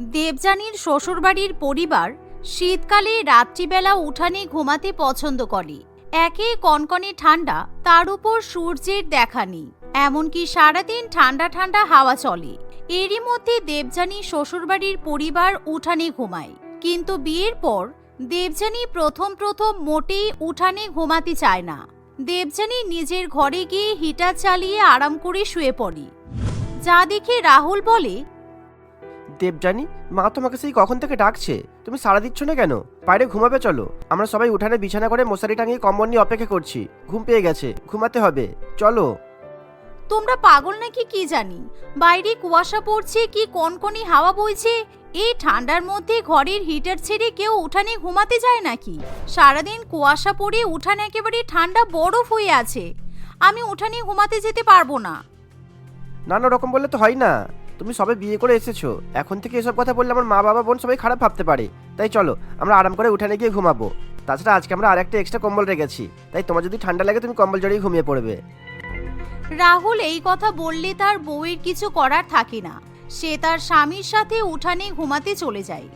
দেবযানীর শ্বশুরবাড়ির পরিবার শীতকালে রাত্রিবেলা উঠানে ঘুমাতে পছন্দ করে। একে কনকনে ঠান্ডা, তার উপর সূর্যের দেখা নেই। এমনকি সারাদিন ঠান্ডা ঠান্ডা হাওয়া চলে। এরই মধ্যে দেবযানী শ্বশুরবাড়ির পরিবার উঠানে ঘুমায়। কিন্তু বিয়ের পর দেবযানী প্রথম প্রথম মোটেই উঠানে ঘুমাতে চায় না। দেবযানী নিজের ঘরে গিয়ে হিটার চালিয়ে আরাম করে শুয়ে পড়ে। যা দেখে রাহুল বলে দেবজানি মা তোমাকে সেই কখন থেকে ডাকছে? তুমি সাড়া দিচ্ছ না কেন? বাইরে ঘুমাবে চলো। আমরা সবাই উঠানে বিছানা করে মশারি টাঙিয়ে কম্বল নিয়ে অপেক্ষা করছি। ঘুম পেয়ে গেছে। ঘুমাতে হবে। চলো। তোমরা পাগল নাকি কি জানি? বাইরে কুয়াশা পড়ছে কি কনকনি হাওয়া বইছে? এই ঠান্ডার মধ্যে ঘরের হিটার ছেড়ে কেউ উঠানে ঘুমাতে যায় নাকি? সারাদিন কুয়াশা পড়ে উঠান একেবারে ঠান্ডা বরফ হয়ে আছে। আমি উঠানে ঘুমাতে যেতে পারব না। নানা রকম বললে তো হয় না। তুমি সবে বিয়ে করে এসেছ। এখন থেকে এসব কথা বললে আমার মা, বাবা, বোন সবাই খারাপ ভাবতে পারে। তাই চলো, আমরা আরাম করে উঠানে গিয়ে ঘুমাবো। তাছাড়া আজকে আমরা আর একটা এক্সট্রা কম্বল রেখেছি। তাই তোমার যদি ঠান্ডা লাগে তুমি কম্বল জড়িয়ে ঘুমিয়ে পড়বে। রাহুল এই কথা বললে তার বউয়ের কিছু করার থাকে না। সে তার স্বামীর সাথে উঠানে ঘুমাতে চলে যায়।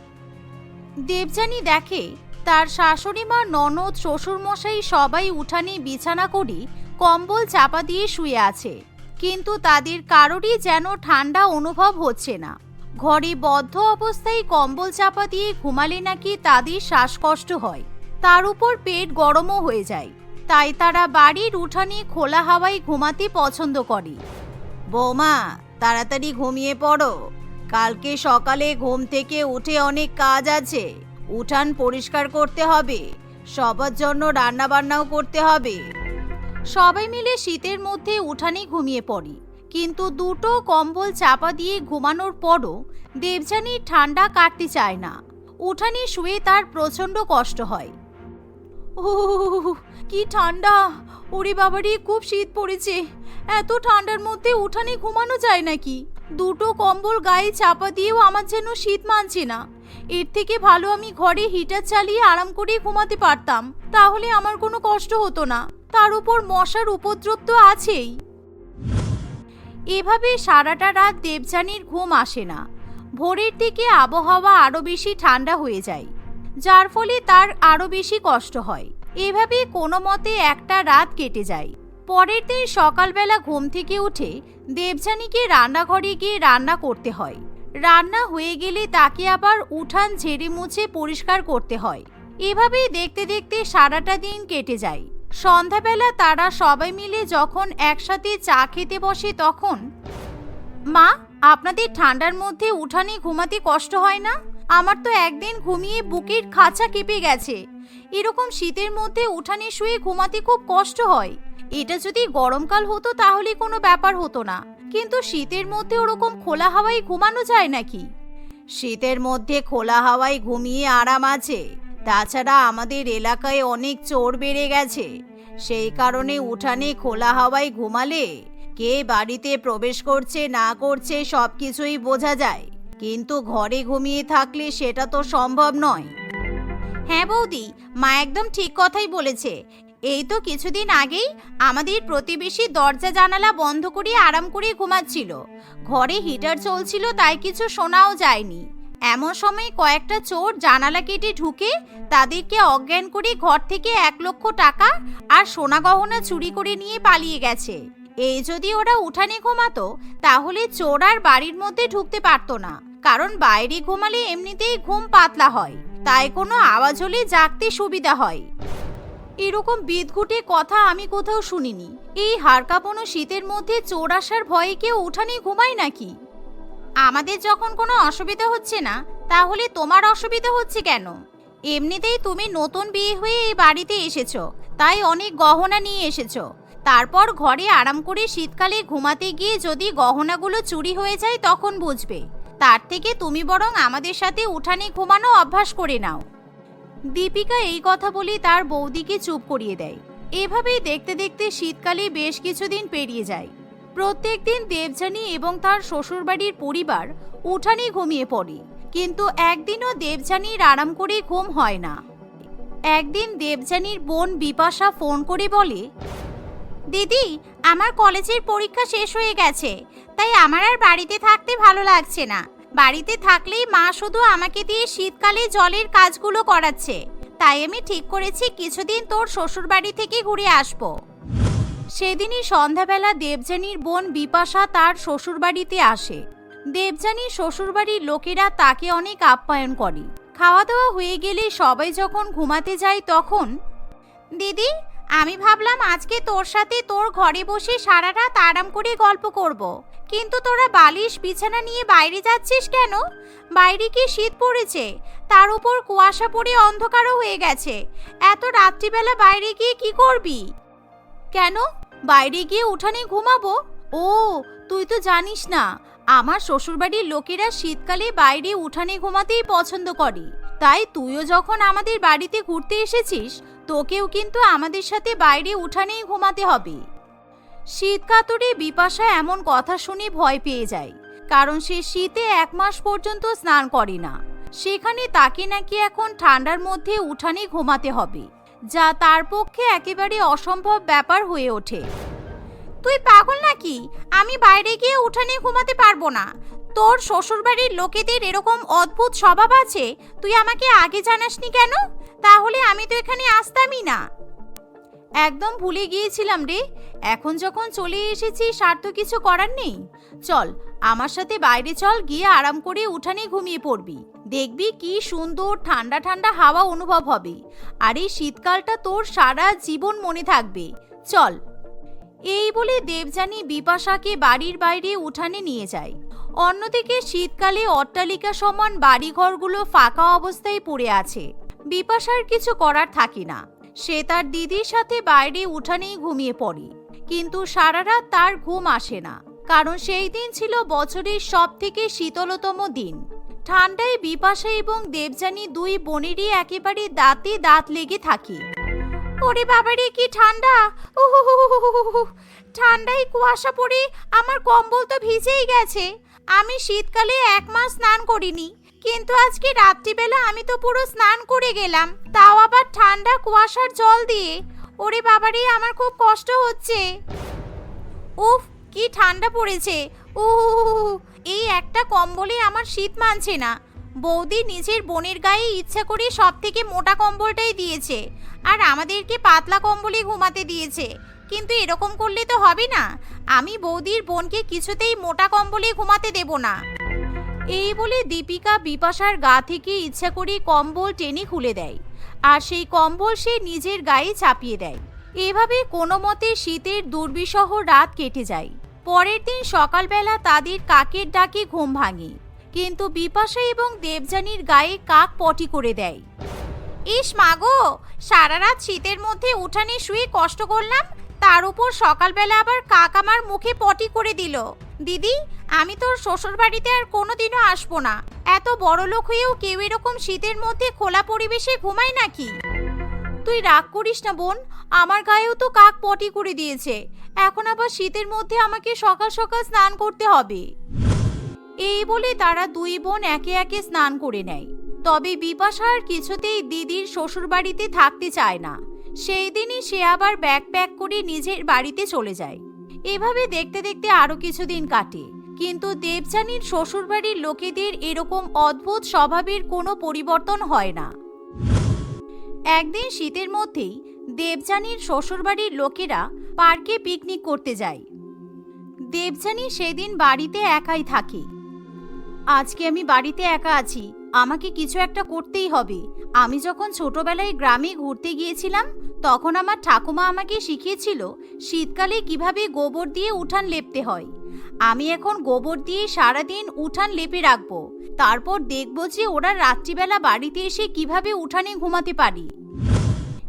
দেবযানী দেখে, তার শাশুড়ি মা, ননদ, শ্বশুরমশাই সবাই উঠানে বিছানা করে কম্বল চাপা দিয়ে শুয়ে আছে। কিন্তু তাদের কারোরই যেন ঠান্ডা অনুভব হচ্ছে না। ঘরে বদ্ধ অবস্থায় কম্বল চাপা দিয়ে ঘুমালে নাকি তাদের শ্বাসকষ্ট হয়। তার উপর পেট গরমও হয়ে যায়। তাই তারা বাড়ির উঠানে খোলা হাওয়ায় ঘুমাতে পছন্দ করে। বৌমা, তাড়াতাড়ি ঘুমিয়ে পড়ো। কালকে সকালে ঘুম থেকে উঠে অনেক কাজ আছে। উঠান পরিষ্কার করতে হবে। সবার জন্য রান্না বান্নাও করতে হবে। সবাই মিলে শীতের মধ্যে উঠানে ঘুমিয়ে পড়ি। কিন্তু দুটো কম্বল চাপা দিয়ে ঘুমানোর পরও দেবযানীর ঠান্ডা কাটতে চায় না। উঠানে শুয়ে তার প্রচণ্ড কষ্ট হয়। ও কি ঠান্ডা! ওরে বাবারে খুব শীত পড়েছে। এত ঠান্ডার মধ্যে উঠানে ঘুমানো যায় নাকি? দুটো কম্বল গায়ে চাপা দিয়েও আমার যেন শীত মানছে না। এর থেকে ভালো আমি ঘরে হিটার চালিয়ে আরাম করে ঘুমাতে পারতাম। তাহলে আমার কোনো কষ্ট হতো না। তার উপর মশার উপদ্রব তো আছেই। এভাবে সারাটা রাত দেবযানীর ঘুম আসে না। ভোরের দিকে আবহাওয়া আরও বেশি ঠান্ডা হয়ে যায়, যার ফলে তার আরও বেশি কষ্ট হয়। এভাবে কোনো মতে একটা রাত কেটে যায়। পরের দিন সকালবেলা ঘুম থেকে উঠে দেবযানীকে রান্নাঘরে গিয়ে রান্না করতে হয়। রান্না হয়ে গেলে তাকে আবার উঠান ঝেড়ে মুছে পরিষ্কার করতে হয়। এভাবেই দেখতে দেখতে সারাটা দিন কেটে যায়। সন্ধ্যাবেলা তারা সবাই মিলে যখন একসাথে চা খেতে বসে তখন, মা, আপনাদের ঠান্ডার মধ্যে উঠানে ঘুমাতে কষ্ট হয় না? আমার তো একদিন ঘুমিয়ে বুকের খাঁচা কেঁপে গেছে। এরকম শীতের মধ্যে উঠানে শুয়ে ঘুমাতে খুব কষ্ট হয়। এটা যদি গরমকাল হতো তাহলে কোনো ব্যাপার হতো না। কিন্তু শীতের মধ্যে ওরকম খোলা হাওয়ায় ঘুমানো যায় নাকি? শীতের মধ্যে খোলা হাওয়ায় ঘুমিয়ে আরাম আছে। তাছাড়া আমাদের এলাকায় অনেক চোর বেড়ে গেছে। সেই কারণে উঠানে খোলা হাওয়ায় ঘুমালে কে বাড়িতে প্রবেশ করছে, না করছে সব কিছুই বোঝা যায়। কিন্তু ঘরে ঘুমিয়ে থাকলে সেটা তো সম্ভব নয়। হ্যাঁ বৌদি, মা একদম ঠিক কথাই বলেছে। এই তো কিছুদিন আগেই আমাদের প্রতিবেশী দরজা জানালা বন্ধ করে আরাম করে ঘুমাচ্ছিল। ঘরে হিটার চলছিল, তাই কিছু শোনাও যায়নি। এমন সময় কয়েকটা চোর জানালা কেটে ঢুকে তাদেরকে অজ্ঞান করে ঘর থেকে এক লক্ষ টাকা আর সোনা গহনা চুরি করে নিয়ে পালিয়ে গেছে। এই যদি ওরা উঠানে ঘুমাতো, তাহলে চোর আর বাড়ির মধ্যে ঢুকতে পারতো না, কারণ বাইরে ঘুমালে এমনিতেই ঘুম পাতলা হয়, তাই কোনো আওয়াজ হলে জাগতে সুবিধা হয়। এরকম বিদঘুটে কথা আমি কোথাও শুনিনি। এই হাড়কাঁপানো শীতের মধ্যে চোর আসার ভয়ে কেউ উঠানে ঘুমায় নাকি? আমাদের যখন কোনো অসুবিধা হচ্ছে না, তাহলে তোমার অসুবিধা হচ্ছে কেন? এমনিতেই তুমি নতুন বিয়ে হয়ে এই বাড়িতে এসেছ, তাই অনেক গহনা নিয়ে এসেছ। তারপর ঘরে আরাম করে শীতকালে ঘুমাতে গিয়ে যদি গহনাগুলো চুরি হয়ে যায় তখন বুঝবে। তার থেকে তুমি বরং আমাদের সাথে উঠানে ঘুমানো অভ্যাস করে নাও। দীপিকা এই কথা বলে তার বৌদিকে চুপ করিয়ে দেয়। এভাবেই দেখতে দেখতে শীতকালে বেশ কিছুদিন পেরিয়ে যায়। প্রত্যেকদিন দেবযানী এবং তার শ্বশুরবাড়ির পরিবার উঠানে ঘুমিয়ে পড়ে। কিন্তু একদিনও দেবযানীর আরাম করে ঘুম হয় না। একদিন দেবযানীর বোন বিপাশা ফোন করে বলে, দিদি, আমার কলেজের পরীক্ষা শেষ হয়ে গেছে, তাই আমার আর বাড়িতে থাকতে ভালো লাগছে না। বাড়িতে থাকলেই মা শুধু আমাকে দিয়ে শীতকালে জলের কাজগুলো করাচ্ছে। তাই আমি ঠিক করেছি কিছুদিন তোর শ্বশুর বাড়ি থেকে ঘুরে আসব। সেদিনই সন্ধ্যাবেলা দেবযানীর বোন বিপাশা তার শ্বশুরবাড়িতে আসে। দেবযানীর শ্বশুরবাড়ির লোকেরা তাকে অনেক আপ্যায়ন করে। খাওয়া দাওয়া হয়ে গেলে সবাই যখন ঘুমাতে যায় তখন, দিদি, আমি ভাবলাম আজকে তোর সাথে তোর ঘরে বসে সারা রাত আরাম করে গল্প করব। কিন্তু তোরা বালিশ বিছানা নিয়ে বাইরে যাচ্ছিস কেন? বাইরে কি শীত পড়েছে? তার উপর কুয়াশা পড়ে অন্ধকারও হয়ে গেছে। এত রাত্রিবেলা বাইরে গিয়ে কি করবি? কেন? বাইরে গিয়ে উঠানে ঘুমাবো? ও, তুই তো জানিস না, আমার শ্বশুরবাড়ির লোকেরা শীতকালে বাইরে উঠানে ঘুমাতেই পছন্দ করে। তাই তুইও যখন আমাদের বাড়িতে ঘুরতে এসেছিস, তোকেও কিন্তু আমাদের সাথে বাইরে উঠানেই ঘুমাতে হবে। শীত কাতরে বিপাশা এমন কথা শুনে ভয় পেয়ে যায়, কারণ সে শীতে এক মাস পর্যন্ত স্নান করে না। সেখানে তাকে নাকি এখন ঠান্ডার মধ্যে উঠানে ঘুমাতে হবে। যা তার পক্ষে একেবারে অসম্ভব ব্যাপার হয়ে ওঠে। তুই পাগল নাকি? আমি বাইরে গিয়ে উঠানে ঘুমাতে পারব না। তোর শ্বশুরবাড়ির লোকেদের এরকম অদ্ভুত স্বভাব আছে? তুই আমাকে আগে জানাসনি কেন? তাহলে আমি তো এখানে আসতামই না। একদম ভুলে গিয়েছিলাম রে। এখন যখন চলে এসেছি আর তো কিছু করার নেই। চল, আমার সাথে বাইরে চল, গিয়ে আরাম করে উঠানে ঘুমিয়ে পড়বি। দেখবি কি সুন্দর ঠান্ডা ঠান্ডা হাওয়া অনুভব হবে। আর এই শীতকালটা তোর সারা জীবন মনে থাকবে। চল। এই বলে দেবযানী বিপাশাকে বাড়ির বাইরে উঠানে নিয়ে যায়। অন্যদিকে শীতকালে অট্টালিকা সমান বাড়িঘরগুলো ফাঁকা অবস্থায় পড়ে আছে। বিপাশার কিছু করার থাকে না। সে তার দিদির সাথে বাইরে উঠানেই ঘুমিয়ে পড়ে। কিন্তু সারা রাত তার ঘুম আসে না। কারণ সেই দিন ছিল বছরের সব থেকে শীতলতম দিন। ঠান্ডায় বিপাশা এবং দেবযানী দুই বোনেরই একেবারে দাঁতে দাঁত লেগে থাকে। ওরে বাবারে, কি ঠান্ডা। ঠান্ডায় কুয়াশা পড়ে আমার কম্বল তো ভিজেই গেছে। আমি শীতকালে এক মাস স্নান করিনি, কিন্তু আজকে রাত্রিবেলা আমি তো পুরো স্নান করে গেলাম, তাও আবার ঠান্ডা কুয়াশার জল দিয়ে। ওরে বাবারে, আমার খুব কষ্ট হচ্ছে। উফ, কি ঠান্ডা পড়েছে। ও এই একটা কম্বলে আমার শীত মানছে না। বৌদি নিজের বোনের গায়ে ইচ্ছা করে সব থেকে মোটা কম্বলটাই দিয়েছে আর আমাদেরকে পাতলা কম্বলে ঘুমাতে দিয়েছে। কিন্তু এরকম করলে তো হবে না। আমি বৌদির বোনকে কিছুতেই মোটা কম্বলে ঘুমাতে দেব না। এই বলে দীপিকা বিপাশার গা থেকে ইচ্ছা করে কম্বল টেনে খুলে দেয় আর সেই কম্বল সে নিজের গায়ে চাপিয়ে দেয়। এভাবে কোনো মতে শীতের দুর্বিষহ রাত কেটে যায়। পরের দিন সকালবেলা তাদের কাকের ডাকে ঘুম ভাঙে। কিন্তু বিপাশা এবং দেবযানীর গায়ে কাক পটি করে দেয়। ইস মাগো সারা রাত শীতের মধ্যে উঠানে শুয়ে কষ্ট করলাম, তার উপর সকালবেলা আবার কাক আমার মুখে পটি করে দিল। দিদি, আমি তোর শ্বশুর বাড়িতে আর কোনোদিনও আসব না। এত বড় লোক হয়েও কেউ এরকম শীতের মধ্যে খোলা পরিবেশে ঘুমায় নাকি? তুই রাগ করিস না বোন, আমার গায়েও তো কাক পটি করে দিয়েছে। এখন আবার শীতের মধ্যে আমাকে সকাল সকাল স্নান করতে হবে। এই বলে তারা দুই বোন একে একে স্নান করে নেয়। তবে বিপাশা আর কিছুতেই দিদির শ্বশুরবাড়িতে থাকতে চায় না। সেই দিনই সে আবার ব্যাগ প্যাক করে নিজের বাড়িতে চলে যায়। এভাবে দেখতে দেখতে আরও কিছুদিন কাটে। কিন্তু দেবযানীর শ্বশুরবাড়ির লোকেদের এরকম অদ্ভুত স্বভাবের কোনো পরিবর্তন হয় না। একদিন শীতের মধ্যেই দেবযানীর শ্বশুরবাড়ির লোকেরা পার্কে পিকনিক করতে যায়। দেবযানী সেদিন বাড়িতে একাই থাকে। আজকে আমি বাড়িতে একা আছি, আমাকে কিছু একটা করতেই হবে। আমি যখন ছোটবেলায় গ্রামে ঘুরতে গিয়েছিলাম, তখন আমার ঠাকুমা আমাকে শিখিয়েছিল শীতকালে কীভাবে গোবর দিয়ে উঠান লেপতে হয়। আমি এখন গোবর দিয়ে সারাদিন উঠান লেপে রাখব। তারপর দেখব যে ওরা রাত্রিবেলা বাড়িতে এসে কীভাবে উঠানে ঘুমাতে পারি।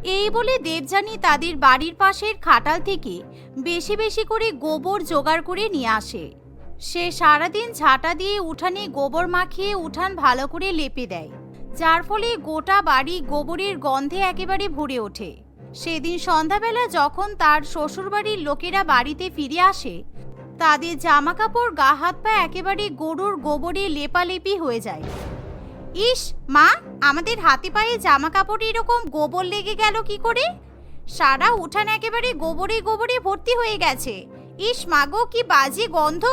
এই বলে দেবযানী তাদের বাড়ির পাশের খাটাল থেকে বেশি বেশি করে গোবর জোগাড় করে নিয়ে আসে। সে সারাদিন ঝাঁটা দিয়ে উঠানে গোবর মাখিয়ে উঠান ভালো করে লেপে দেয়। যার ফলে গোটা বাড়ি গোবরের গন্ধে একেবারে ভরে ওঠে। সেদিন সন্ধ্যাবেলা যখন তার শ্বশুরবাড়ির লোকেরা বাড়িতে ফিরে আসে তাদের জামা কাপড় গা, হাত, পা একেবারে গরুর গোবরে লেপালেপি হয়ে যায়। ইস, মা, আমাদের হাতে পায়ে জামা কাপড় এরকম গোবর লেগে গেল কি করে? সারা উঠান একেবারে গোবরে গোবরে ভর্তি হয়ে গেছে। ইস মাগো কি বাজে গন্ধ!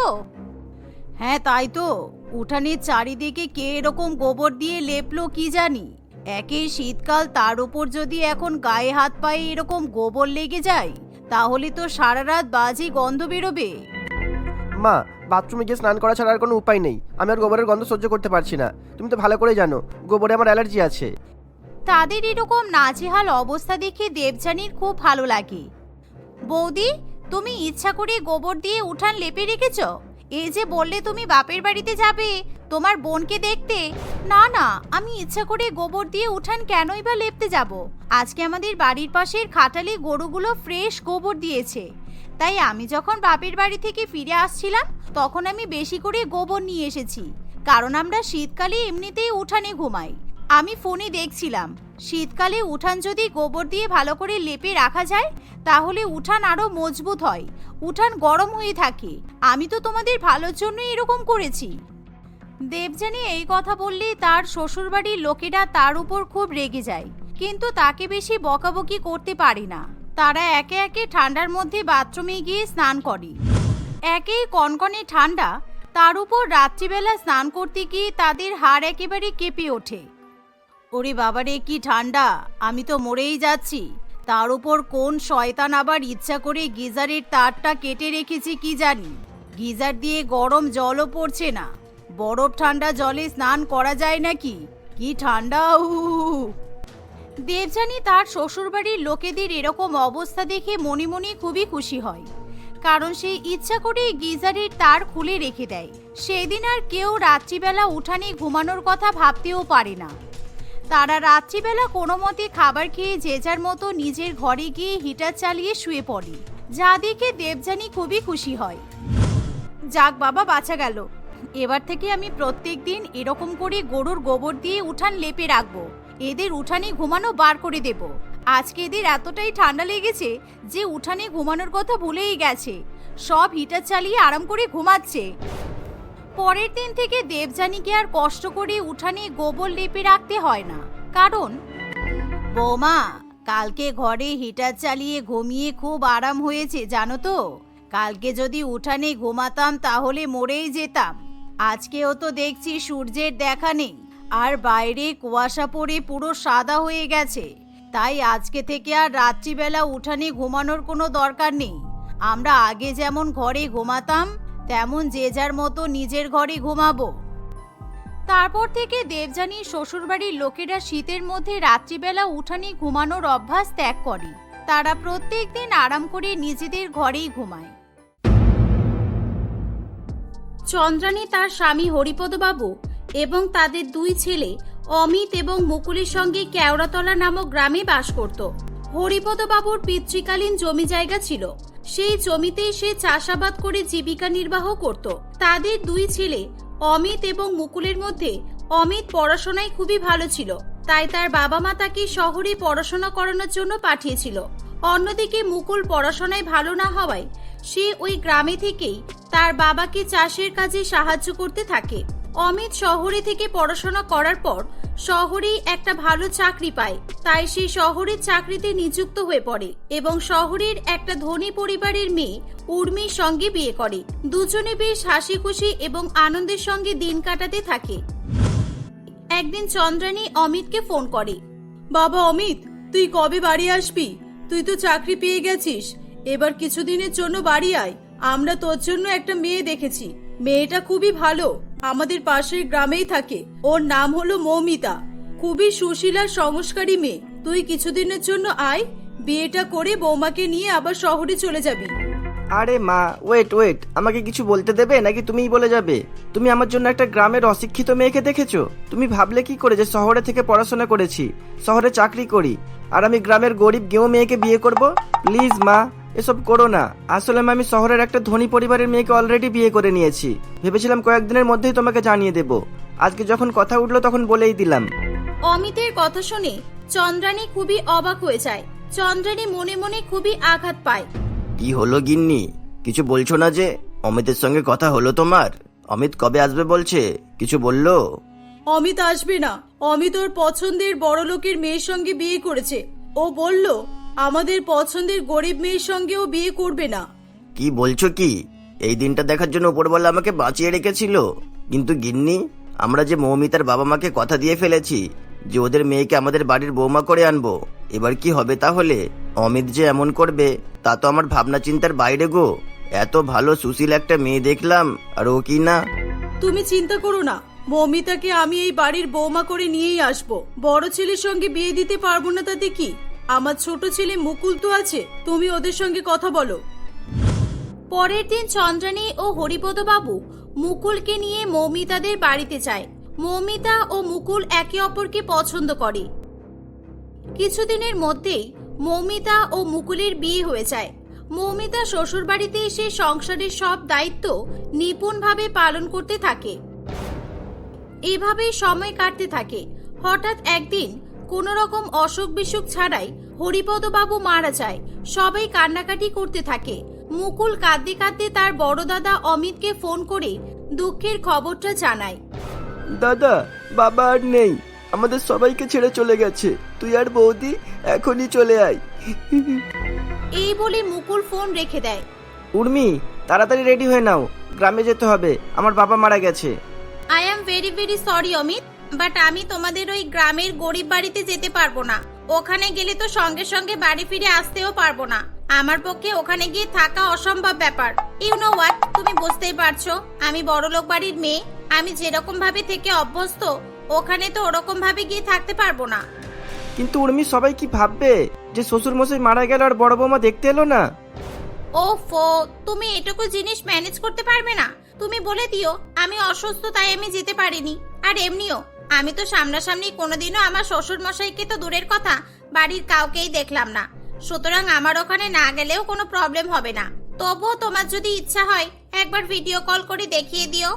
হ্যাঁ তাই তো। উঠানের চারিদিকে কে এরকম গোবর দিয়ে লেপলো কি জানি? একে শীতকাল, তার উপর যদি এখন গায়ে, হাত, পায়ে এরকম গোবর লেগে যায়, তাহলে তো সারা রাত বাজে গন্ধ বেরোবে। মা, বাথরুমে গিয়ে স্নান করা ছাড়া আর কোনো উপায় নেই। আমি আর গোবরের গন্ধ সহ্য করতে পারছি না। তুমি তো ভালো করে জানো, গোবরে আমার অ্যালার্জি আছে। তাদের এরকম নাজেহাল অবস্থা দেখে দেবযানীর খুব ভালো লাগে। বৌদি, তুমি ইচ্ছা করে গোবর দিয়ে উঠান লেপে রেখেছ? এই যে বললে তুমি বাপের বাড়িতে যাবে, তোমার বোনকে দেখতে? না না, আমি ইচ্ছা করে গোবর দিয়ে উঠান কেনই বা লেপতে যাব? আজকে আমাদের বাড়ির পাশের খাটালি গরুগুলো ফ্রেশ গোবর দিয়েছে। তাই আমি যখন বাপের বাড়ি থেকে ফিরে আসছিলাম, তখন আমি বেশি করে গোবর নিয়ে এসেছি। কারণ আমরা শীতকালে এমনিতেই উঠানে ঘুমাই। আমি ফোনে দেখছিলাম, শীতকালে উঠান যদি গোবর দিয়ে ভালো করে লেপে রাখা যায়, তাহলে উঠান আরও মজবুত হয়। উঠান গরম হয়ে থাকে। আমি তো তোমাদের ভালোর জন্য এরকম করেছি। দেবযানী এই কথা বললে তার শ্বশুরবাড়ির লোকেরা তার উপর খুব রেগে যায়, কিন্তু তাকে বেশি বকাবকি করতে পারে না। তারা একে একে ঠান্ডার মধ্যে বাথরুমে গিয়ে স্নান করে। একেই কনকনে ঠান্ডা, তার উপর রাত্রিবেলা স্নান করতে গিয়ে তাদের হাড় একেবারে কেঁপে ওঠে। ওরে বাবারে, কি ঠান্ডা! আমি তো মরেই যাচ্ছি। তার উপর কোন শয়তান আবার ইচ্ছা করে গিজারের তারটা কেটে রেখেছে কি জানি? গিজার দিয়ে গরম জলও পড়ছে না। বরফ ঠান্ডা জলে স্নান করা যায় নাকি? কি ঠান্ডা, উহ দেবযানী তার শ্বশুরবাড়ির লোকেদের এরকম অবস্থা দেখে মনে মনে খুবই খুশি হয়। কারণ সে ইচ্ছা করে গিজারের তার খুলে রেখে দেয়। সেদিন আর কেউ রাত্রিবেলা উঠানে ঘুমানোর কথা ভাবতেও পারে না। তারা রাত্রিবেলা কোনো মতে খাবার খেয়ে যে যার মতো নিজের ঘরে গিয়ে হিটার চালিয়ে শুয়ে পড়ে। যা দেখে দেবযানী খুবই খুশি হয়। যাক বাবা বাঁচা গেল। এবার থেকে আমি প্রত্যেক দিন এরকম করে গরুর গোবর দিয়ে উঠান লেপে রাখব। এদের উঠানে ঘুমানো বার করে দেব। আজকে এদের এতটাই ঠান্ডা লেগেছে যে উঠানে ঘুমানোর কথা ভুলেই গেছে। সব হিটার চালিয়ে আরাম করে ঘুমাচ্ছে। পরের দিন থেকে দেবযানীকে আর কষ্ট করে উঠানে গোবর লেপে রাখতে হয় না। কারণ, বৌমা, কালকে ঘরে হিটার চালিয়ে ঘুমিয়ে খুব আরাম হয়েছে, জানো তো? কালকে যদি উঠানে ঘুমাতাম তাহলে মরেই যেতাম। আজকেও তো দেখছি সূর্যের দেখা নেই। আর বাইরে কুয়াশা পড়ে পুরো সাদা হয়ে গেছে। তাই আজকে থেকে আর রাত্রিবেলা উঠানে ঘুমানোর কোনো দরকার নেই। আমরা আগে যেমন ঘরে ঘুমাতাম, তেমন যে যার মতো নিজের ঘরে ঘুমাবো। তারপর থেকে দেবযানীর শ্বশুরবাড়ির লোকেরা শীতের মধ্যে রাত্রিবেলা উঠানে ঘুমানোর অভ্যাস ত্যাগ করে। তারা প্রত্যেক দিন আরাম করে নিজেদের ঘরেই ঘুমায়। চন্দ্রানী তার স্বামী হরিপদবাবু এবং তাদের দুই ছেলে, অমিত এবং মুকুলের সঙ্গে কেওড়াতলা নামক গ্রামে বাস করত। হরিপদবাবুর পিতৃকালীন জমি জায়গা ছিল। সেই জমিতে সে চাষাবাদ করে জীবিকা নির্বাহ করত। তাদের দুই ছেলে, অমিত এবং মুকুলের মধ্যে অমিত পড়াশোনায় খুবই ভালো ছিল। তাই তার বাবা মা তাকে শহরে পড়াশোনা করানোর জন্য পাঠিয়েছিল। অন্যদিকে মুকুল পড়াশোনায় ভালো না হওয়ায় সে ওই গ্রামে থেকেই তার বাবাকে চাষের কাজে সাহায্য করতে থাকে। অমিত শহরে থেকে পড়াশোনা করার পর শহরেই একটা ভালো চাকরি পায়। তাই সে শহরের চাকরিতে নিযুক্ত হয়ে পড়ে এবং শহরের একটা ধনী পরিবারের মেয়ে উর্মির সঙ্গে বিয়ে করে। দুজনে বেশ হাসি খুশি এবং আনন্দের সঙ্গে দিন কাটাতে থাকে। একদিন চন্দ্রানী অমিতকে ফোন করে, বাবা অমিত, তুই কবে বাড়ি আসবি? তুই তো চাকরি পেয়ে গেছিস। এবার কিছুদিনের জন্য বাড়ি আয়। আমরা তোর জন্য একটা মেয়ে দেখেছি। মেয়েটা খুবই ভালো। আমাদের পাশের গ্রামেই থাকে। ওর নাম হলো মৌমিতা। খুবই সুশীলার সংস্কারী মেয়ে। তুই কিছুদিনের জন্য আয়, বিয়েটা করে বৌমাকে নিয়ে আবার শহরে চলে যাবি। আরে মা ওয়েট ওয়েট আমাকে কিছু বলতে দেবে নাকি তুমিই বলে যাবে? তুমি আমার জন্য একটা গ্রামের অশিক্ষিত মেয়েকে দেখেছ? তুমি ভাবলে কি করে যে শহরে থেকে পড়াশোনা করেছি, শহরে চাকরি করি, আর আমি গ্রামের গরিব গেঁয়ো মেয়েকে বিয়ে করব? প্লিজ মা। এসব করো না। আসলে আমি শহরের একটা ধনী পরিবারের মেয়েকে অলরেডি বিয়ে করে নিয়েছি। ভেবেছিলাম কয়েকদিনের মধ্যেই তোমাকে জানিয়ে দেব। আজকে যখন কথা উঠল তখন বলেই দিলাম। অমিতের কথা শুনে চন্দ্রানী খুবই অবাক হয়ে যায়। চন্দ্রানী মনে মনে খুবই আঘাত পায়। কি হলো গিন্নি? কিছু বলছো না যে? অমিতের সঙ্গে কথা হলো তোমার? অমিত কবে আসবে বলছে? কিছু বলল? অমিত আসবে না। অমিত ওর পছন্দের বড় লোকের মেয়ের সঙ্গে বিয়ে করেছে। ও বলল আমাদের পছন্দের গরিব মেয়ের সঙ্গেও বিয়ে করবে না। কি বলছো কি? এই দিনটা দেখার জন্য উপরওয়ালা আমাকে বাঁচিয়ে রেখেছিল। কিন্তু গিন্নি আমরা যে মৌমিতার বাবা মাকে কথা দিয়ে ফেলেছি যে ওদের মেয়েকে আমাদের বাড়ির বৌমা করে আনব এবার কি হবে তাহলে? অমিত যে এমন করবে তা তো আমার ভাবনা চিন্তার বাইরে গো। এত ভালো সুশীল একটা মেয়ে দেখলাম আর ও কি না? তুমি চিন্তা করো না মৌমিতাকে আমি এই বাড়ির বৌমা করে নিয়েই আসব। বড় ছেলের সঙ্গে বিয়ে দিতে পারব না তাতে কি? আমার ছোট ছেলে মুকুল তো আছে, তুমি ওদের সঙ্গে কথা বলো। পরের দিন চন্দ্রানী ও হরিপদ বাবু মুকুলকে নিয়ে মৌমিতাদের বাড়িতে যায়। মৌমিতা ও মুকুল একে অপরকে পছন্দ করে। কিছুদিনের মধ্যেই মৌমিতা ও মুকুলের বিয়ে হয়ে যায়। মৌমিতা শ্বশুরবাড়িতে এসে সংসারের সব দায়িত্ব নিপুণভাবে পালন করতে থাকে। এভাবেই সময় কাটতে থাকে। হঠাৎ একদিন কোনো রকম অসুখ বিসুখ ছাড়াই হরিপদ বাবু মারা যায়। সবাই কান্নাকাটি করতে থাকে। মুকুল কাঁদতে কাঁদতে তার বড় দাদা অমিতকে ফোন করে দুঃখের খবরটা জানায়। দাদা বাবা আর নেই। আমাদের সবাইকে ছেড়ে চলে গেছে। তুই আর বৌদি এখনই চলে আয়। এই বলে মুকুল ফোন রেখে দেয়। উর্মি তাড়াতাড়ি রেডি হয়ে নাও। গ্রামে যেতে হবে। আমার বাবা মারা গেছে। I am very very sorry Amit. But আমি তোমাদের ওই গ্রামের গরিব বাড়িতে যেতে পারব না। ওখানে গেলে তো সঙ্গে সঙ্গে বাড়ি ফিরে আসতেও পারব না। আমার পক্ষে ওখানে গিয়ে থাকা অসম্ভব ব্যাপার। ইউ নো হোয়াট তুমি বুঝতেই পারছ আমি বড়লোক বাড়ির মেয়ে। আমি যেরকম ভাবে থেকে অভ্যস্ত ওখানে তো ওরকম ভাবে গিয়ে থাকতে পারব না। কিন্তু উর্মি সবাই কি ভাববে যে শ্বশুর মশাই মারা গেল আর বড় বৌমা দেখতে এলো না? ও ফো তুমি এটুকু জিনিস ম্যানেজ করতে পারবে না। তুমি বলে দিও আমি অসুস্থ তাই আমি যেতে পারিনি। আর এমনিও আমি তো সামনাসামনি কোনোদিনও আমার শ্বশুর মশাইকে তো দূরের কথা, বাড়ির কাউকেই দেখলাম না। সুতরাং আমার ওখানে না গেলেও কোনো প্রবলেম হবে না। তবুও তোমার যদি ইচ্ছা হয়, একবার ভিডিও কল করে দেখিয়ে দিও।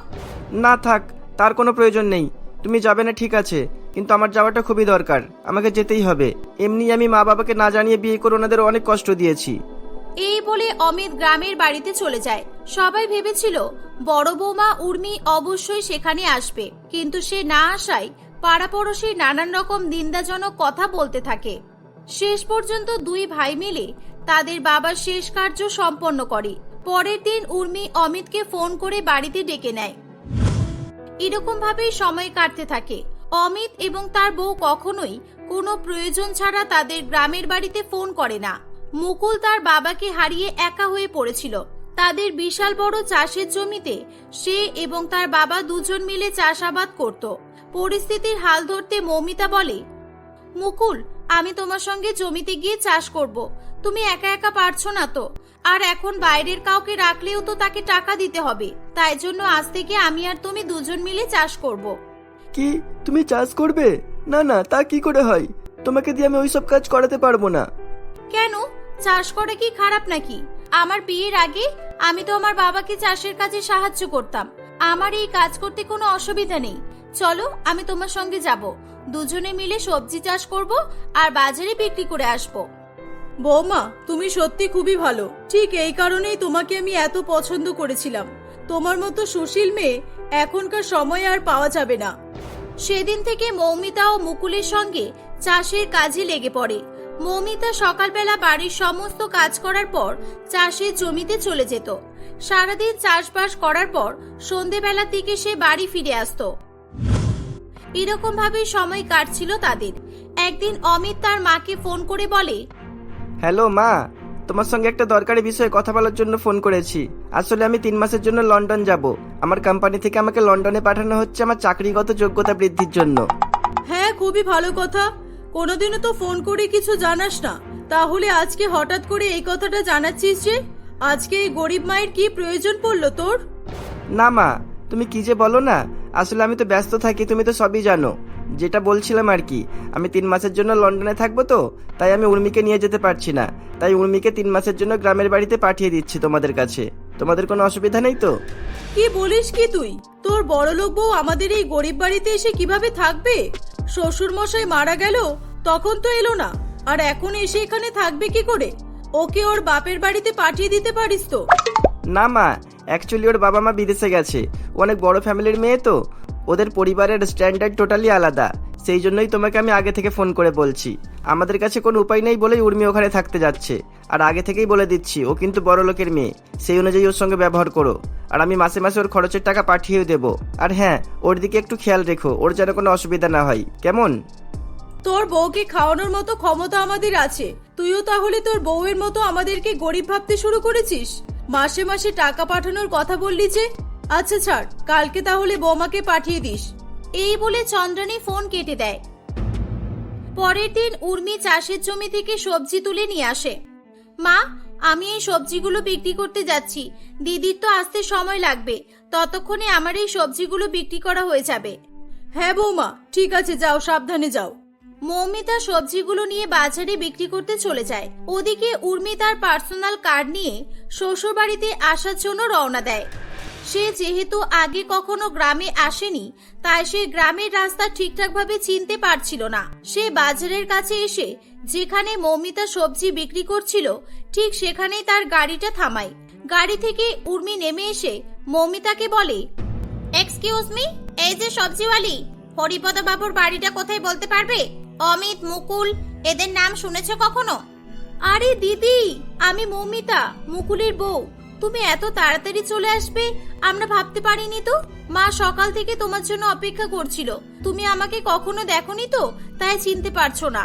না থাক, তার কোনো প্রয়োজন নেই। তুমি যাবে না, ঠিক আছে। কিন্তু আমার যাওয়াটা খুবই দরকার। আমাকে যেতেই হবে। এমনি আমি মা বাবাকে না জানিয়ে বিয়ে করে ওনাদের অনেক কষ্ট দিয়েছি। এই বলে অমিত গ্রামের বাড়িতে চলে যায়। সবাই ভেবেছিল, বড় বৌমা উর্মি অবশ্যই সেখানে আসবে। কিন্তু সে না আসায় পাড়াপড়শি নানান রকম নিন্দাজনক কথা বলতে থাকে। শেষ পর্যন্ত দুই ভাই মিলে তাদের বাবার শেষ কার্য সম্পন্ন করে। পরের দিন উর্মি অমিতকে ফোন করে বাড়িতে ডেকে নেয়। এরকম ভাবেই সময় কাটতে থাকে। অমিত এবং তার বউ কখনোই কোনো প্রয়োজন ছাড়া তাদের গ্রামের বাড়িতে ফোন করে না। মুকুল তার বাবাকে হারিয়ে একা হয়ে পড়েছিল। তাদের বিশাল বড় চাষের জমিতে সে এবং তার বাবা দুজন মিলে চাষাবাদ করত। পরিস্থিতির হাল ধরতে মৌমিতা বলে মুকুল আমি তোমার সঙ্গে জমিতে গিয়ে চাষ করব। তুমি একা একা পারছ না তো। আর এখন বাইরের কাউকে রাখলেও তো তাকে টাকা দিতে হবে। তাই জন্য আজ থেকে আমি আর তুমি দুজন মিলে চাষ করব। কি? তুমি চাষ করবে? না না তা কি করে হয়? তোমাকে দিয়ে আমি ওইসব কাজ করাতে পারব না। কেন? চাষ করা কি খারাপ নাকি? আমার বিয়ের আগে আমি তো আমার বাবাকে চাষের কাজে সাহায্য করতাম। আমার এই কাজ করতে কোনো অসুবিধা নেই। চলো আমি তোমার সঙ্গে যাব। দুজনে মিলে সবজি চাষ করব আর বাজারে বিক্রি করে আসব। বৌমা তুমি সত্যি খুবই ভালো। ঠিক এই কারণেই তোমাকে আমি এত পছন্দ করেছিলাম। তোমার মতো সুশীল মেয়ে এখনকার সময় আর পাওয়া যাবে না। সেদিন থেকে মৌমিতা ও মুকুলের সঙ্গে চাষের কাজে লেগে পড়ে। মৌমিতা সকালবেলা বাড়ির সমস্ত কাজ করার পর চাষের জমিতে চলে যেত। সারাদিন চাষবাস করার পর সন্ধেবেলার দিকে সে বাড়ি ফিরে আসতো। এরকম ভাবেই সময় কাটছিল তাদের। একদিন অমিত তার মাকে ফোন করে বলে হ্যালো মা তোমার সঙ্গে একটা দরকারি বিষয়ে কথা বলার জন্য ফোন করেছি। আসলে আমি তিন মাসের জন্য লন্ডন যাব। আমার কোম্পানি থেকে আমাকে লন্ডনে পাঠানো হচ্ছে আমার চাকরিগত যোগ্যতা বৃদ্ধির জন্য। হ্যাঁ খুবই ভালো কথা। কোনোদিনও তো ফোন করে কিছু জানাস না। তাহলে আজকে হঠাৎ করে এই কথাটা জানাচ্ছিস যে আজকে এই গরিব মায়ের কি প্রয়োজন পড়ল তোর? না মা তুমি কি যে বলো না আসলে আমি তো ব্যস্ত থাকি তুমি তো সবই জানো। যেটা বলছিলাম আর কি আমি তিন মাসের জন্য লন্ডনে থাকব তো তাই আমি উর্মিকে নিয়ে যেতে পারছি না। তাই উর্মিকে তিন মাসের জন্য গ্রামের বাড়িতে পাঠিয়ে দিচ্ছি তোমাদের কাছে। তোমাদের কোনো অসুবিধা নেই তো? কি বলিস কি তুই? তোর বড়লোক বউ আমাদের এই গরিব বাড়িতে এসে কীভাবে থাকবে? শ্বশুর মশাই মারা গেল, তখন তো এলো না। আর এখন এসে এখানে থাকবে কি করে? ওকে ওর বাপের বাড়িতে পাঠিয়ে দিতে পারিস তো। না মা অ্যাকচুয়ালি ওর বাবা মা বিদেশে গেছে। অনেক বড় ফ্যামিলির মেয়ে তো। ওদের পরিবারের স্ট্যান্ডার্ড টোটালি আলাদা। সেই জন্যই তোমাকে আমি আগে থেকে ফোন করে বলছি। আমাদের কাছে কোনো উপায় নেই বলেই উর্মি ওখানে থাকতে যাচ্ছে। আর আগে থেকেই বলে দিচ্ছি ও কিন্তু বড় লোকের মেয়ে। সেই অনুযায়ী ওর সঙ্গে ব্যবহার করো। আর আমি মাসে মাসে ওর খরচের টাকা পাঠিয়েও দেবো। আর হ্যাঁ ওর দিকে একটু খেয়াল রেখো ওর যেন কোনো অসুবিধা না হয়। কেমন? তোর বউকে খাওয়ানোর মতো ক্ষমতা আমাদের আছে। তুইও তাহলে তোর বউয়ের মতো আমাদেরকে গরিব ভাবতে শুরু করেছিস? মাসে মাসে টাকা পাঠানোর কথা বললি যে? আচ্ছা ছাড় কালকে তাহলে বৌমাকে পাঠিয়ে দিস। এই বলে চন্দ্রানী ফোন কেটে দেয়। পরের দিন উর্মি চাষের জমি থেকে সবজি তুলে নিয়ে আসে। মা আমি এই সবজিগুলো বিক্রি করতে যাচ্ছি। দিদির তো আসতে সময় লাগবে। ততক্ষণে আমার এই সবজিগুলো বিক্রি করা হয়ে যাবে। হ্যাঁ বৌমা ঠিক আছে যাও সাবধানে যাও। মৌমিতা সবজিগুলো নিয়ে বাজারে বিক্রি করতে চলে যায়। ওদিকে উর্মি তার পার্সোনাল কার্ড নিয়ে শ্বশুর বাড়িতে আসার জন্য রওনা দেয়। সে যেহেতু আগে কখনো গ্রামে আসেনি, তাই সে গ্রামের রাস্তা ঠিকঠাকভাবে চিনতে পারছিল না। সে বাজারের কাছে এসে যেখানে মৌমিতা সবজি বিক্রি করছিল, ঠিক সেখানেই তার গাড়িটা থামায়। গাড়ি থেকে উর্মি নেমে এসে মৌমিতাকে বলে এক্সকিউজ মি এই যে সবজিওয়ালি হরিপদ বাবুর বাড়িটা কোথায় বলতে পারবে? অমিত, মুকুল, এদের নাম শুনেছ কখনো? আরে দিদি, আমি মৌমিতা, মুকুলের বউ। তুমি এত তাড়াতাড়ি চলে আসবে? আমরা ভাবতে পারিনি তো। মা সকাল থেকে তোমার জন্য অপেক্ষা করছিল। তুমি আমাকে কখনো দেখোনি তো? তাই চিনতে পারছ না।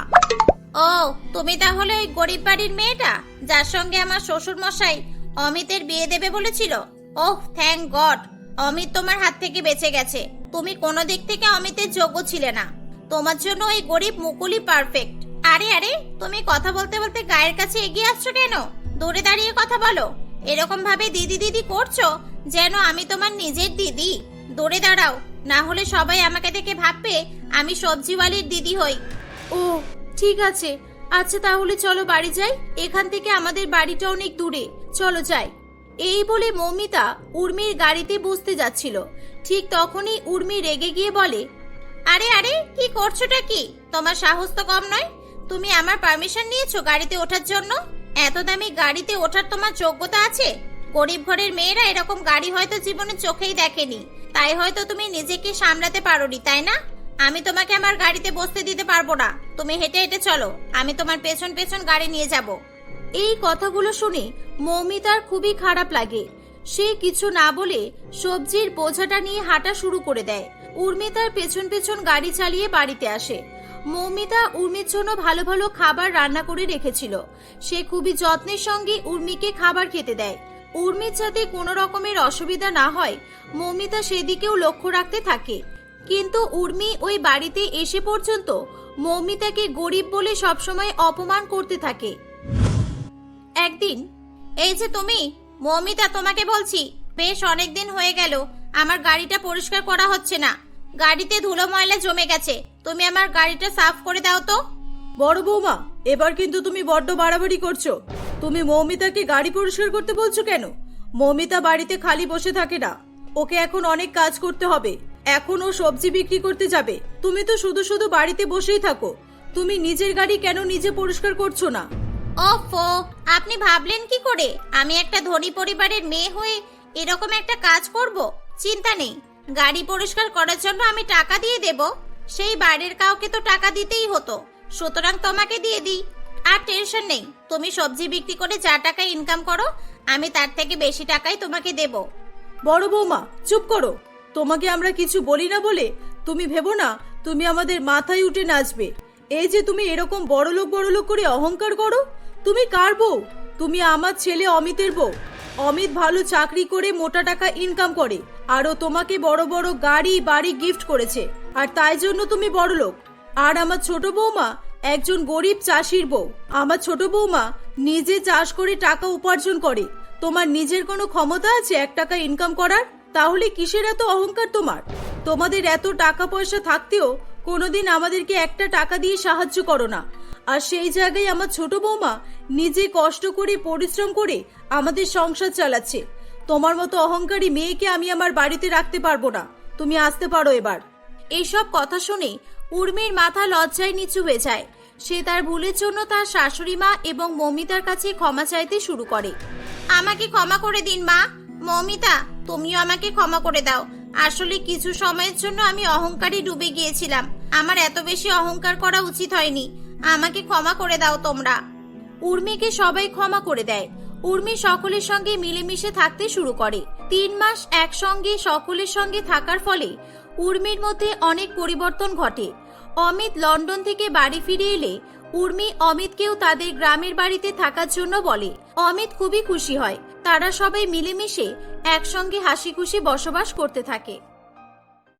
ও, তুমি তাহলে ওই গরিব বাড়ির মেয়েটা? যার সঙ্গে আমার শ্বশুর মশাই অমিতের বিয়ে দেবে বলেছিল? ওহ থ্যাংক গড অমিত তোমার হাত থেকে বেঁচে গেছে। তুমি কোনো দিক থেকে অমিতের যোগ্য ছিলে না। তোমার জন্য ওই গরিব মুকুলই পারফেক্ট আরে আরে, তুমি কথা বলতে বলতে গায়ের কাছে এগিয়ে আসছো কেন? দূরে দাঁড়িয়ে কথা বলো। এরকম ভাবে দিদি দিদি করছ? যেন আমি তোমার নিজের দিদি। দৌড়ে দাঁড়াও না হলে সবাই আমাকে দেখে ভাববে আমি সবজিওয়ালির দিদি হই। ও ঠিক আছে। আচ্ছা তাহলে চলো বাড়ি যাই। এখান থেকে আমাদের বাড়িটা অনেক দূরে। চলো যাই। এই বলে মৌমিতা উর্মির গাড়িতে বসতে যাচ্ছিল। ঠিক তখনই উর্মি রেগে গিয়ে বলে আরে আরে কি করছোটা কি? তোমার সাহস তো কম নয়। তুমি আমার পারমিশন নিয়েছো গাড়িতে ওঠার জন্য? এত দামি গাড়িতে ওঠার তোমার যোগ্যতা আছে? গরিব ঘরের মেয়েরা এরকম গাড়ি হয়তো জীবনে চোখেই দেখেনি। তাই হয়তো তুমি নিজেকে সামলাতে পারোনি, তাই না? আমি তোমাকে আমার গাড়িতে বসতে দিতে পারব না। তুমি হেঁটে হেঁটে চলো, আমি তোমার পেছন পেছন গাড়ি নিয়ে যাব। এই কথাগুলো শুনে মৌমিতার খুবই খারাপ লাগে। সে কিছু না বলে সবজির বোঝাটা নিয়ে হাঁটা শুরু করে দেয়। উর্মিতার পেছন পেছন গাড়ি চালিয়ে বাড়িতে আসে। মৌমিতা উর্মির জন্য ভালো ভালো খাবার রান্না করে রেখেছিল। সে খুবই যত্নের সঙ্গে উর্মিকে খাবার খেতে দেয়। উর্মির যাতে কোনো রকমের অসুবিধা না হয়, মৌমিতা সেদিকেও লক্ষ্য রাখতে থাকে। কিন্তু উর্মি ওই বাড়িতে এসে পর্যন্ত মৌমিতাকে গরিব বলে সবসময় অপমান করতে থাকে। একদিন, এই যে তুমি, মৌমিতা তোমাকে বলছি, বেশ অনেক দিন হয়ে গেল, আমার গাড়িটা পরিষ্কার করা হচ্ছে না। গাড়িতে ধুলো ময়লা জমে গেছে। তুমি আমার গাড়িটা সাফ করে দাও তো। বড় বৌমা এবার কিন্তু তুমি বড্ড বাড়াবাড়ি করছ। তুমি মৌমিতাকে গাড়ি পরিষ্কার করতে বলছো কেন? মৌমিতা বাড়িতে খালি বসে থাকে না। ওকে এখন অনেক কাজ করতে হবে। এখন ও সবজি বিক্রি করতে যাবে। তুমি তো শুধু শুধু বাড়িতে বসেই থাকো। তুমি নিজের গাড়ি কেন নিজে পরিষ্কার করছ না? ওফো আপনি ভাবলেন কি করে? আমি একটা ধনী পরিবারের মেয়ে হয়ে এরকম একটা কাজ করব? চিন্তা নেই। গাড়ি পরিষ্কার করার জন্য আমি টাকা দিয়ে দেব। সেই বাড়ির কাউকে তো টাকা দিতেই হতো। সুতরাং তোমাকে দিয়ে দিই। আর টেনশন নেই, তুমি সবজি বিক্রি করে যা টাকা ইনকাম করো, আমি তার থেকে বেশি টাকাই তোমাকে দেব। বড় বৌমা, চুপ করো। তোমাকে আমরা কিছু বলি না বলে তুমি ভেবো না, তুমি আমাদের মাথায় উঠে নাচবে। এই যে তুমি এরকম বড় লোক বড় লোক করে অহংকার করো, তুমি কার বউ? তুমি আমার ছেলে অমিতের বউ। অমিত ভালো চাকরি করে মোটা টাকা ইনকাম করে, আরও তোমাকে বড় বড় গাড়ি, বাড়ি গিফট করেছে। আর তাই জন্য তুমি বড় লোক। আর আমার ছোট বৌমা একজন গরিব চাষির বউ। আমার ছোট বৌমা নিজে চাষ করে টাকা উপার্জন করে। তোমার নিজের কোনো ক্ষমতা আছে এক টাকা ইনকাম করার? তাহলে কিসের এত অহংকার তোমার? তোমাদের এত টাকা পয়সা থাকতেও কোনোদিন আমাদেরকে একটা টাকা দিয়ে সাহায্য করো না। আর সেই জায়গায় আমার ছোট বৌমা নিজে কষ্ট করে, পরিশ্রম করে আমাদের সংসার চালাচ্ছে। তোমার মতো অহংকারী মেয়েকে আমি আমার বাড়িতে রাখতে পারব না। তুমি আসতে পারো এবার। এইসব কথা শুনে উর্মির মাথা লজ্জায় নিচু হয়ে যায়। সে তার ভুলের জন্য তার শাশুড়ি মা এবং মমিতার কাছে ক্ষমা চাইতে শুরু করে। আমাকে ক্ষমা করে দিন মা। মমিতা, তুমিও আমাকে ক্ষমা করে দাও। আসলে কিছু সময়ের জন্য আমি অহংকারে ডুবে গিয়েছিলাম। আমার এত বেশি অহংকার করা উচিত হয়নি। আমাকে ক্ষমা করে দাও তোমরা। উর্মিকে সবাই ক্ষমা করে দেয়। উর্মি সকলের সঙ্গে মিলেমিশে থাকতে শুরু করে। তিন মাস একসঙ্গে সকলের সঙ্গে থাকার ফলে উর্মির মধ্যে অনেক পরিবর্তন ঘটে। অমিত লন্ডন থেকে বাড়ি ফিরে এলে উর্মি অমিতকেও তাদের গ্রামের বাড়িতে থাকার জন্য বলে। অমিত খুবই খুশি হয়। তারা সবাই মিলেমিশে একসঙ্গে হাসি খুশি বসবাস করতে থাকে।